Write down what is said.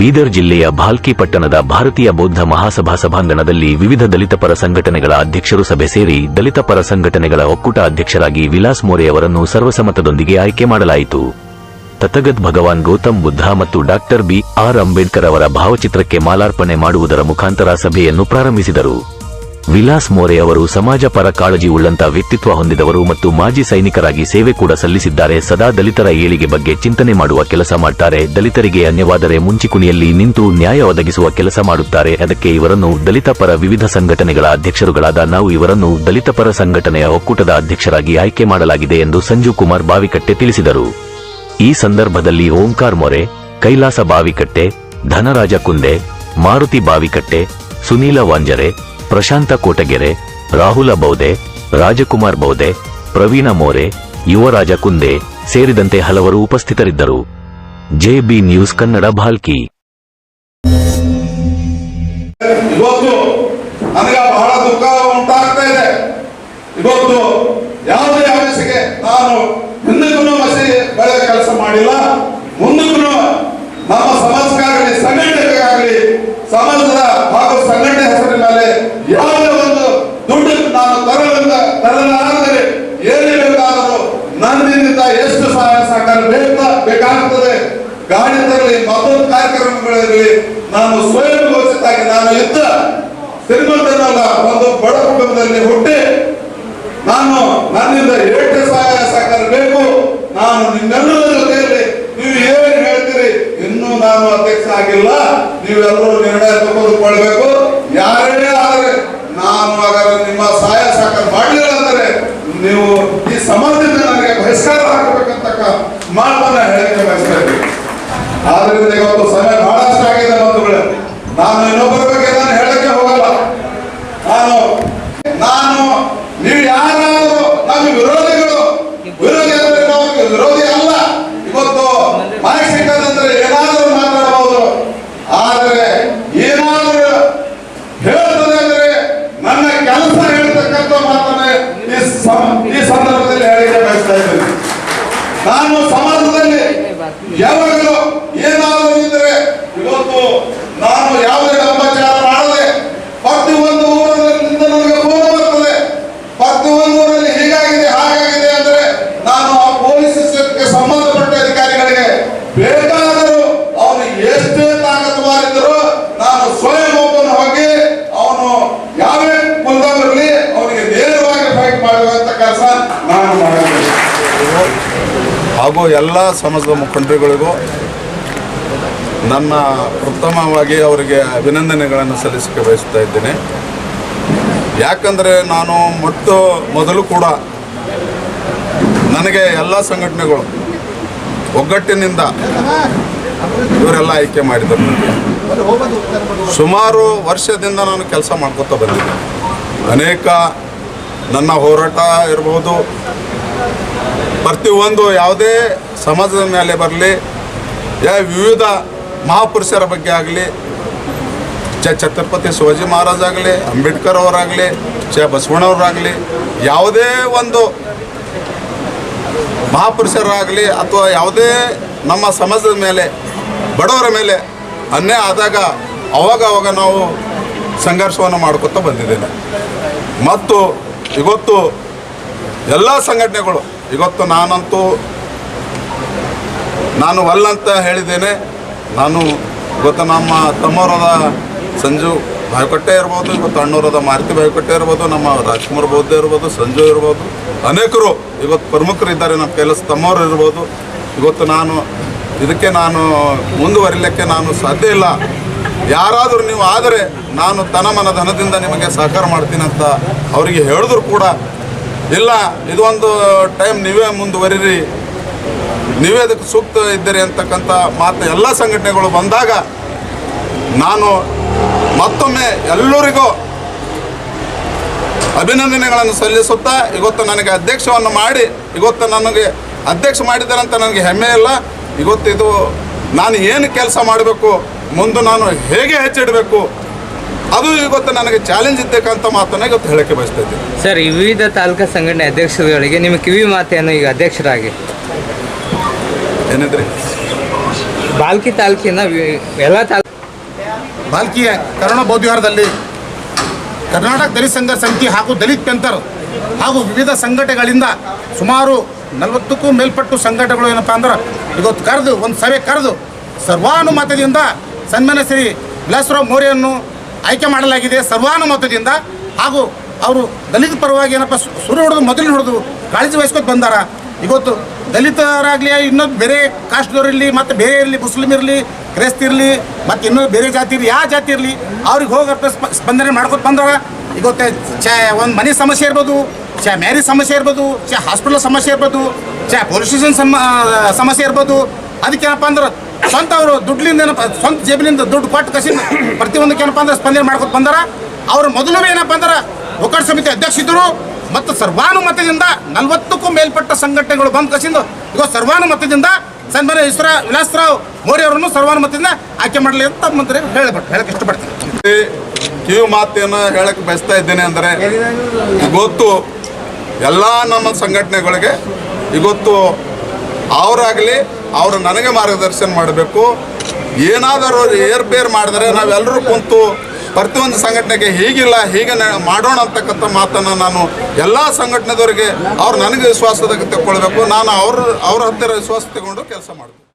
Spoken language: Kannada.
ಬೀದರ್ ಜಿಲ್ಲೆಯ ಭಾಲ್ಕಿ ಪಟ್ಟಣದ ಭಾರತೀಯ ಬೌದ್ಧ ಮಹಾಸಭಾ ಸಭಾಂಗಣದಲ್ಲಿ ವಿವಿಧ ದಲಿತ ಪರ ಸಂಘಟನೆಗಳ ಅಧ್ಯಕ್ಷರು ಸಭೆ ಸೇರಿ ದಲಿತ ಪರ ಸಂಘಟನೆಗಳ ಒಕ್ಕೂಟ ಅಧ್ಯಕ್ಷರಾಗಿ ವಿಲಾಸ್ ಮೋರೆ ಅವರನ್ನು ಸರ್ವಸಮ್ಮತದೊಂದಿಗೆ ಆಯ್ಕೆ ಮಾಡಲಾಯಿತು. ತಥಗತ್ ಭಗವಾನ್ ಗೌತಮ್ ಬುದ್ಧ ಮತ್ತು ಡಾಕ್ಟರ್ ಬಿ ಆರ್ ಅಂಬೇಡ್ಕರ್ ಅವರ ಭಾವಚಿತ್ರಕ್ಕೆ ಮಾಲಾರ್ಪಣೆ ಮಾಡುವುದರ ಮುಖಾಂತರ ಸಭೆಯನ್ನು ಪ್ರಾರಂಭಿಸಿದರು. ವಿಲಾಸ್ ಮೋರೆ ಅವರು ಸಮಾಜ ಪರ ಕಾಳಜಿ ಉಳ್ಳಂತ ವ್ಯಕ್ತಿತ್ವ ಹೊಂದಿದವರು ಮತ್ತು ಮಾಜಿ ಸೈನಿಕರಾಗಿ ಸೇವೆ ಕೂಡ ಸಲ್ಲಿಸಿದ್ದಾರೆ. ಸದಾ ದಲಿತರ ಏಳಿಗೆ ಬಗ್ಗೆ ಚಿಂತನೆ ಮಾಡುವ ಕೆಲಸ ಮಾಡ್ತಾರೆ. ದಲಿತರಿಗೆ ಅನ್ಯವಾದರೆ ಮುಂಚಿಕುಣಿಯಲ್ಲಿ ನಿಂತು ನ್ಯಾಯ ಒದಗಿಸುವ ಕೆಲಸ ಮಾಡುತ್ತಾರೆ. ಅದಕ್ಕೆ ಇವರನ್ನು ದಲಿತ ಪರ ವಿವಿಧ ಸಂಘಟನೆಗಳ ಅಧ್ಯಕ್ಷರುಗಳಾದ ನಾವು ಇವರನ್ನು ದಲಿತ ಪರ ಸಂಘಟನೆಯ ಒಕ್ಕೂಟದ ಅಧ್ಯಕ್ಷರಾಗಿ ಆಯ್ಕೆ ಮಾಡಲಾಗಿದೆ ಎಂದು ಸಂಜು ಕುಮಾರ್ ಬಾವಿಕಟ್ಟೆ ತಿಳಿಸಿದರು. ಈ ಸಂದರ್ಭದಲ್ಲಿ ಓಂಕಾರ್ ಮೊರೆ, ಕೈಲಾಸ ಬಾವಿಕಟ್ಟೆ, ಧನರಾಜ ಕುಂದೆ, ಮಾರುತಿ ಬಾವಿಕಟ್ಟೆ, ಸುನೀಲ ವಾಂಜರೆ ಪ್ರಶಾಂತ ಕೋಟಗೆರೆ, ರಾಹುಲ ಬೌದೆ, ರಾಜಕುಮಾರ್ ಬೌದೆ, ಪ್ರವೀಣ ಮೋರೆ, ಯುವರಾಜ ಕುಂದೆ ಸೇರಿದಂತೆ ಹಲವರು ಉಪಸ್ಥಿತರಿದ್ದರು. ಜೆಬಿ ನ್ಯೂಸ್ ಕನ್ನಡ ಭಾಲ್ಕಿ ಇವತ್ತು ನನಗೆ ಬಹಳ ದುಃಖ ಉಂಟಾಗ್ತಾ ಇದೆ. ಇವತ್ತು ಯಾವುದೇ ಆಫೀಸಿಗೆ ನಾನು ಹಿಂದಿಗೂ ಮಸಿ ಬೆಳೆ ಕೆಲಸ ಮಾಡಿಲ್ಲ ಮುಂದಕ್ಕೂ ನಮ್ಮ ಸಮಾಜಕ್ಕಾಗಲಿ ಸಂಘಟನೆಗಾಗಲಿ ಸಮಾಜದ ಹಾಗೂ ಸಂಘಟನೆ ಹೆಸರಿನ ಮೇಲೆ ಯಾವುದೇ ಒಂದು ದುಡ್ಡು ನಾನು ತರಲಿಲ್ಲ ತರಲಾರದೆ ಏನೇ ಬೇಕಾದರೂ ನನ್ನಿಂದ ಎಷ್ಟು ಸಹಾಯ ಸಹಕಾರ ಬೇಕಾ ಬೇಕಾಗ್ತದೆ? ಗಾಡಿ ತರಲಿ, ಮತ್ತೊಂದು ಕಾರ್ಯಕ್ರಮಗಳಲ್ಲಿ ನಾನು ಸ್ವಯಂ ಘೋಷಿತಾಗಿ ನಾನು ಇದ್ದ ಶ್ರೀಮಂತನಲ್ಲ ಒಂದು ಬಡ ಕುಟುಂಬದಲ್ಲಿ ಹುಟ್ಟಿ ನಾನು ನನ್ನಿಂದ ಎಷ್ಟು ಸಹಾಯ ಸಹಕಾರ ಬೇಕು. ನಾನು ನಿಮ್ಮೆಲ್ಲರ ಜೊತೆಯಲ್ಲಿ ನೀವು ಏನು ಹೇಳ್ತೀರಿ? ಇನ್ನೂ ನಾನು ಅಧ್ಯಕ್ಷ ಆಗಿಲ್ಲ. ನೀವೆಲ್ಲರೂ ನಿರ್ಣಯ ತೆಗೆದುಕೊಳ್ಬೇಕು ಯಾರೇ ಆದರೆ ನಾನು ಹಾಗಾದ್ರೆ ನಿಮ್ಮ ಸಹಾಯ ಸಹಕಾರ ಮಾಡಲಿಲ್ಲ ಅಂದರೆ ನೀವು ಈ ಸಮಾಜದಿಂದ ನನಗೆ ಬಹಿಷ್ಕಾರ ಹಾಕಬೇಕಂತ ಮಾತನ್ನ ಹೇಳಿಕೆ ಬಯಸ್ತಾ ಇದ್ದೀನಿ ಆದ್ರಿಂದ ಇವತ್ತು ಸಮಯ ಬಹಳಷ್ಟು ಆಗಿದೆ ಬಂಧುಗಳೇ ನಾನು ಇನ್ನೊಬ್ಬರ ಬಗ್ಗೆ ನಾನು ಹೇಳಕ್ಕೆ ಹೋಗಲ್ಲ ನಾನು ನಾನು ನೀವು ಯಾರಾದರೂ ನಮ್ಮ ವಿರೋಧಿಗಳು ವಿರೋಧಿ ಅಂದ್ರೆ ನಾವು ವಿರೋಧಿ ಅಲ್ಲ ಇವತ್ತು ಮನೆ ಸಿಕ್ಕದಂದ್ರೆ ಏನಾದರೂ ಮಾತಾಡಬಹುದು ಆದರೆ ಏನಾದರೂ ಹೇಳ್ತದೆ ಅಂದ್ರೆ ನನ್ನ ಕೆಲಸ ಹೇಳ್ತಕ್ಕಂಥ ಮಾತನ್ನ ಈ ಸಂ- ಈ ಸಂದರ್ಭದಲ್ಲಿ ಹೇಳಿಕೆ ಬಯಸ್ತಾ ಇದ್ದೇನೆ ನಾನು ಸಮಾಜದಲ್ಲಿ ಯಾವಾಗಲೂ ಏನಾದರೂ ಇದ್ದರೆ ಇವತ್ತು ನಾನು ಯಾವುದೇ ಲೆಕ್ಕಾಚಾರ ಮಾಡದೆ ಪ್ರತಿಯೊಂದು ಊರಿನಿಂದ ನನಗೆ ಫೋನ್ ಬರ್ತದೆ ಪ್ರತಿಯೊಂದು ಊರಲ್ಲಿ ಹೀಗಾಗಿದೆ ಹಾಗಾಗಿದೆ ಅಂದ್ರೆ ನಾನು ಆ ಪೊಲೀಸ್ ಸ್ಟೇಷನ್ಗೆ ಸಂಬಂಧಪಟ್ಟ ಅಧಿಕಾರಿಗಳಿಗೆ ಬೇಕಾದರೂ ಅವನು ಎಷ್ಟೇ ತಾಕತ್ವಾರಿದ್ದರೂ ನಾನು ಸ್ವಯಂ ಒಬ್ಬನು ಹೋಗಿ ಅವನು ಯಾವೇ ಕುಲದವರಿರಲಿ ಅವನಿಗೆ ನೇರವಾಗಿ ಫೈಟ್ ಮಾಡುವಂತ ಕೆಲಸ ನಾನು ಮಾಡಬೇಕು ಹಾಗೂ ಎಲ್ಲ ಸಮಾಜದ ಮುಖಂಡರುಗಳಿಗೂ ನನ್ನ ಉತ್ತಮವಾಗಿ ಅವರಿಗೆ ಅಭಿನಂದನೆಗಳನ್ನು ಸಲ್ಲಿಸಕ್ಕೆ ಬಯಸ್ತಾ ಇದ್ದೇನೆ. ಯಾಕಂದರೆ ನಾನು ಮೊಟ್ಟ ಮೊದಲು ಕೂಡ ನನಗೆ ಎಲ್ಲ ಸಂಘಟನೆಗಳು ಒಗ್ಗಟ್ಟಿನಿಂದ ಇವರೆಲ್ಲ ಆಯ್ಕೆ ಮಾಡಿದರು. ಸುಮಾರು ವರ್ಷದಿಂದ ನಾನು ಕೆಲಸ ಮಾಡ್ಕೋತಾ ಬಂದಿದ್ದೆ ಅನೇಕ ನನ್ನ ಹೋರಾಟ ಇರ್ಬೋದು ಪ್ರತಿಯೊಂದು ಯಾವುದೇ ಸಮಾಜದ ಮೇಲೆ ಬರಲಿ, ಯಾ ವಿವಿಧ ಮಹಾಪುರುಷರ ಬಗ್ಗೆ ಆಗಲಿ ಛತ್ರಪತಿ ಶಿವಾಜಿ ಮಹಾರಾಜ್ ಆಗಲಿ, ಅಂಬೇಡ್ಕರ್ ಅವರಾಗಲಿ ಚ ಬಸವಣ್ಣವರಾಗಲಿ, ಯಾವುದೇ ಒಂದು ಮಹಾಪುರುಷರಾಗಲಿ ಅಥವಾ ಯಾವುದೇ ನಮ್ಮ ಸಮಾಜದ ಮೇಲೆ, ಬಡವರ ಮೇಲೆ ಅನ್ಯಾಯ ಆದಾಗ ಅವಾಗ ಅವಾಗ ನಾವು ಸಂಘರ್ಷವನ್ನು ಮಾಡ್ಕೊತಾ ಬಂದಿದ್ದೇನೆ ಮತ್ತು ಇವತ್ತು ಎಲ್ಲ ಸಂಘಟನೆಗಳು ಇವತ್ತು ನಾನಂತೂ ನಾನು ಅಲ್ಲಂತ ಹೇಳಿದ್ದೇನೆ. ನಾನು ಇವತ್ತು ನಮ್ಮ ತಮ್ಮವರಾದ ಸಂಜು ಬಾಯ್ಕೊಟ್ಟೆ ಇರ್ಬೋದು, ಇವತ್ತು ಅಣ್ಣವರಾದ ಮಾರುತಿ ಬಾಯ್ಕೊಟ್ಟೆ ಇರ್ಬೋದು, ನಮ್ಮ ರಾಜ್ಕುಮಾರ್ ಬೌದ್ಧ ಇರ್ಬೋದು, ಸಂಜು ಇರ್ಬೋದು. ಅನೇಕರು ಇವತ್ತು ಪ್ರಮುಖರು ಇದ್ದಾರೆ, ನಮ್ಮ ಕೆಲಸ ತಮ್ಮವರು ಇರ್ಬೋದು. ಇವತ್ತು ನಾನು ಇದಕ್ಕೆ ನಾನು ಮುಂದುವರಿಲಿಕ್ಕೆ ನಾನು ಸಾಧ್ಯ ಇಲ್ಲ. ಯಾರಾದರೂ ನೀವು ಆದರೆ ನಾನು ತನಮನ ಧನದಿಂದ ನಿಮಗೆ ಸಹಕಾರ ಮಾಡ್ತೀನಿ ಅಂತ ಅವರಿಗೆ ಹೇಳಿದ್ರು ಕೂಡ ಇಲ್ಲ ಇದೊಂದು ಟೈಮ್ ನೀವೇ ಮುಂದುವರಿರಿ. ನೀವೇ ಅದಕ್ಕೆ ಸೂಕ್ತ ಇದ್ದೀರಿ ಅಂತಕ್ಕಂಥ ಮಾತು ಎಲ್ಲ ಸಂಘಟನೆಗಳು ಬಂದಾಗ ನಾನು ಮತ್ತೊಮ್ಮೆ ಎಲ್ಲರಿಗೂ ಅಭಿನಂದನೆಗಳನ್ನು ಸಲ್ಲಿಸುತ್ತಾ, ಇವತ್ತು ನನಗೆ ಅಧ್ಯಕ್ಷವನ್ನು ಮಾಡಿ, ಇವತ್ತು ನನಗೆ ಅಧ್ಯಕ್ಷ ಮಾಡಿದ್ದಾರೆ ಅಂತ ನನಗೆ ಹೆಮ್ಮೆ ಇಲ್ಲ. ಇವತ್ತು ಇದು ನಾನು ಏನು ಕೆಲಸ ಮಾಡಬೇಕು, ಮುಂದೆ ನಾನು ಹೇಗೆ ಹೆಚ್ಚಿಡಬೇಕು ಅದು ಇವತ್ತು ನನಗೆ ಚಾಲೆಂಜ್ ಇದ್ದಕ್ಕಂಥ ಮಾತನ್ನ ಇವತ್ತು ಹೇಳಕ್ಕೆ ಬಯಸ್ತಾ ಇದ್ದೀನಿ. ಸರ್ ಈ ವಿವಿಧ ತಾಲೂಕಾ ಸಂಘಟನೆ ಅಧ್ಯಕ್ಷರುಗಳಿಗೆ ನಿಮ್ಮ ಕಿವಿ ಮಾತೆಯನ್ನು ಈಗ ಅಧ್ಯಕ್ಷರಾಗಿ. ಏನಂದ್ರೆ? ಬಾಲ್ಕಿ ತಾಲೂಕಿನ ವಿ- ಎಲ್ಲ ತಾಲೂಕು ಬಾಲ್ಕಿಯ ಕರೋನಾ ಬೌದ್ಧವಿಹಾರದಲ್ಲಿ ಕರ್ನಾಟಕ ದಲಿತ ಸಂಘ ಸಮಿತಿ ಹಾಗೂ ದಲಿತ್ ಪೆಂತರ್ ಹಾಗೂ ವಿವಿಧ ಸಂಘಟನೆಗಳಿಂದ ಸುಮಾರು ನಲವತ್ತಕ್ಕೂ ಮೇಲ್ಪಟ್ಟು ಸಂಘಟನೆಗಳು ಏನಪ್ಪ ಅಂದ್ರೆ ಇವತ್ತು ಕರೆದು ಒಂದು ಸಭೆ ಕರೆದು ಸರ್ವಾನುಮತದಿಂದ ಸನ್ಮಾನ್ಯ ಶ್ರೀ ವಿಲಾಸರಾವ್ ಮೌರ್ಯವನ್ನು ಆಯ್ಕೆ ಮಾಡಲಾಗಿದೆ ಸರ್ವಾನುಮತದಿಂದ. ಹಾಗೂ ಅವರು ದಲಿತ ಪರವಾಗಿ ಏನಪ್ಪ ಸುರು ಹೊಡೆದು ಮೊದಲು ಹೊಡೆದು ಕಾಳಜಿ ವಹಿಸ್ಕೊಂಡು ಬಂದಾರ. ಇವತ್ತು ದಲಿತರಾಗಲಿ, ಇನ್ನೊಂದು ಬೇರೆ ಕಾಸ್ಟ್ದವ್ರು ಇರಲಿ ಮತ್ತು ಬೇರೆ ಇರಲಿ ಮುಸ್ಲಿಮ್ ಇರಲಿ, ಕ್ರೈಸ್ತ ಇರಲಿ, ಮತ್ತು ಇನ್ನೂ ಬೇರೆ ಜಾತಿ ಇರಲಿ, ಯಾವ ಜಾತಿ ಇರಲಿ, ಅವ್ರಿಗೆ ಹೋಗಪ್ಪ ಸ್ಪ- ಸ್ಪಂದನೆ ಮಾಡ್ಕೊತ ಬಂದಾರ ಇವತ್ತು ಚಾ ಒಂದು ಮನೆ ಸಮಸ್ಯೆ ಇರ್ಬೋದು ಚಾ ಮ್ಯಾರೇಜ್ ಸಮಸ್ಯೆ ಇರ್ಬೋದು ಚಾ ಹಾಸ್ಪಿಟಲ್ ಸಮಸ್ಯೆ ಇರ್ಬೋದು ಚಾ ಪೊಲೀಸ್ ಸ್ಟೇಷನ್ ಸಮ, ಸಮಸ್ಯೆ ಇರ್ಬೋದು. ಅದಕ್ಕೆ ಏನಪ್ಪ ಅಂದ್ರೆ ಸ್ವಂತ ಅವರು ದುಡ್ಡಿನಿಂದ ಸ್ವಂತ ಜೇಬಿನಿಂದ ದುಡ್ಡು ಕೊಟ್ಟು ಕಸಿ ಪ್ರತಿಯೊಂದಕ್ಕೆ ಏನಪ್ಪ ಅಂದ್ರೆ ಸ್ಪಂದನೆ ಮಾಡ್ಕೊತ ಬಂದಾರ. ಅವ್ರು ಮೊದಲು ಏನಪ್ಪ ಅಂದ್ರೆ ಒಕ್ಕಡ ಸಮಿತಿ ಅಧ್ಯಕ್ಷಿದ್ರು ಮತ್ತು ಸರ್ವಾನುಮತದಿಂದ ನಲವತ್ತಕ್ಕೂ ಮೇಲ್ಪಟ್ಟ ಸಂಘಟನೆಗಳು ಬಂದು ಕಸಿಂದು ಈಗ ಸರ್ವಾನುಮತದಿಂದ ಸನ್ಮಾನ್ಯ ಇಸ್ರ ವಿಲಾಸರಾವ್ ಮೋರಿ ಅವರನ್ನು ಸರ್ವಾನುಮತದಿಂದ ಆಯ್ಕೆ ಮಾಡಲಿ ಅಂತ ಮಂತ್ರಿ ಹೇಳಬೇಕು ಹೇಳಕ್ಕೆ ಇಷ್ಟಪಡ್ತೀನಿ. ಕಿವಿ ಮಾತೇನು ಹೇಳಕ್ಕೆ ಬಯಸ್ತಾ ಇದ್ದೇನೆ ಅಂದರೆ, ಇವತ್ತು ಎಲ್ಲ ನಮ್ಮ ಸಂಘಟನೆಗಳಿಗೆ, ಇವತ್ತು ಅವರಾಗಲಿ ಅವರು ನನಗೆ ಮಾರ್ಗದರ್ಶನ ಮಾಡಬೇಕು. ಏನಾದರೂ ಏರ್ಪೇರ್ ಮಾಡಿದರೆ ನಾವೆಲ್ಲರೂ ಕುಂತು ಪ್ರತಿಯೊಂದು ಸಂಘಟನೆಗೆ ಹೀಗಿಲ್ಲ, ಹೀಗೆ ಮಾಡೋಣ ಅಂತಕ್ಕಂಥ ಮಾತನ್ನು ನಾನು ಎಲ್ಲ ಸಂಘಟನೆದವರಿಗೆ ಅವ್ರು ನನಗೆ ವಿಶ್ವಾಸದಾಗ ತಗೊಳ್ಬೇಕು ನಾನು ಅವ್ರ ಅವ್ರ ಹತ್ತಿರ ವಿಶ್ವಾಸ ತಗೊಂಡು ಕೆಲಸ ಮಾಡ್ತೀನಿ.